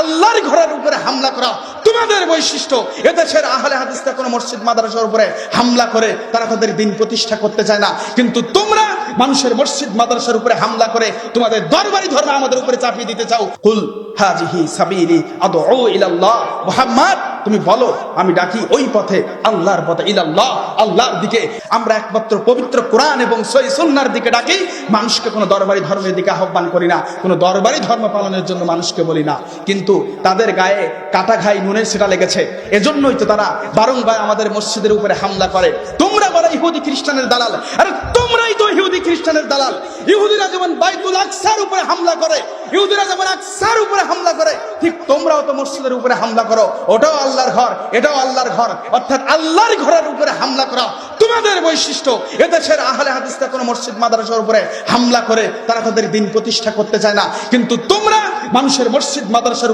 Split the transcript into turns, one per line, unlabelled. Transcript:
আল্লাহর ঘরের উপরে হামলা করা তোমাদের বৈশিষ্ট্য। এদেশের আহলে হাদিসটা কোনো মসজিদ, মাদ্রাসার উপরে হামলা করে তারা তাদের দিন প্রতিষ্ঠা করতে চায় না। কিন্তু তোমরা মানুষের মসজিদ, মাদ্রাসার উপরে হামলা করে তোমাদের দরবারি ধর্ম আমাদের উপরে চাপিয়ে দিতে চাও। কুল হাজিহি সাবিলি আদউ ইলাল্লাহ। মুহাম্মদ তুমি বলো, আমি ডাকি ওই পথে আল্লাহর পথে, ইলাল্লাহ, আল্লাহর দিকে। আমরা একমাত্র পবিত্র কোরআন এবং সই সুন্নার দিকে ডাকি, মানুষকে কোনো দরবারি ধর্মের দিকে আহ্বান করি না, কোনো দরবারি ধর্ম পালনের জন্য মানুষকে বলি না। কিন্তু তাদের গায়ে কাটা ঘাই নুনের সেটা লেগেছে। এজন্যই তো তারা বারংবার আমাদের মসজিদের উপরে হামলা করে। তোমরা বলো, ইহুদি খ্রিস্টানের দালাল। আরে, তোমরাই তো ইহুদি খ্রিস্টানের দালাল। ইহুদিরা যেমন বাইতুল আকসার উপরে হামলা করে, ইহুদিরা যেমন আকসার উপরে হামলা করে, ঠিক তোমরাও তো মসজিদের উপরে হামলা করো, ওটাও আল্লাহর ঘর, এটাও আল্লাহর ঘর। অর্থাৎ আল্লাহর ঘরের উপরে হামলা করা তোমাদের বৈশিষ্ট্য। এদেশের আহলে হাদিসটা কোনো মসজিদ, মাদ্রাসার উপরে হামলা করে, তারা তাদের দিন প্রতিষ্ঠা করতে চায় না। কিন্তু তোমরা মানুষের মসজিদ, মাদ্রাসার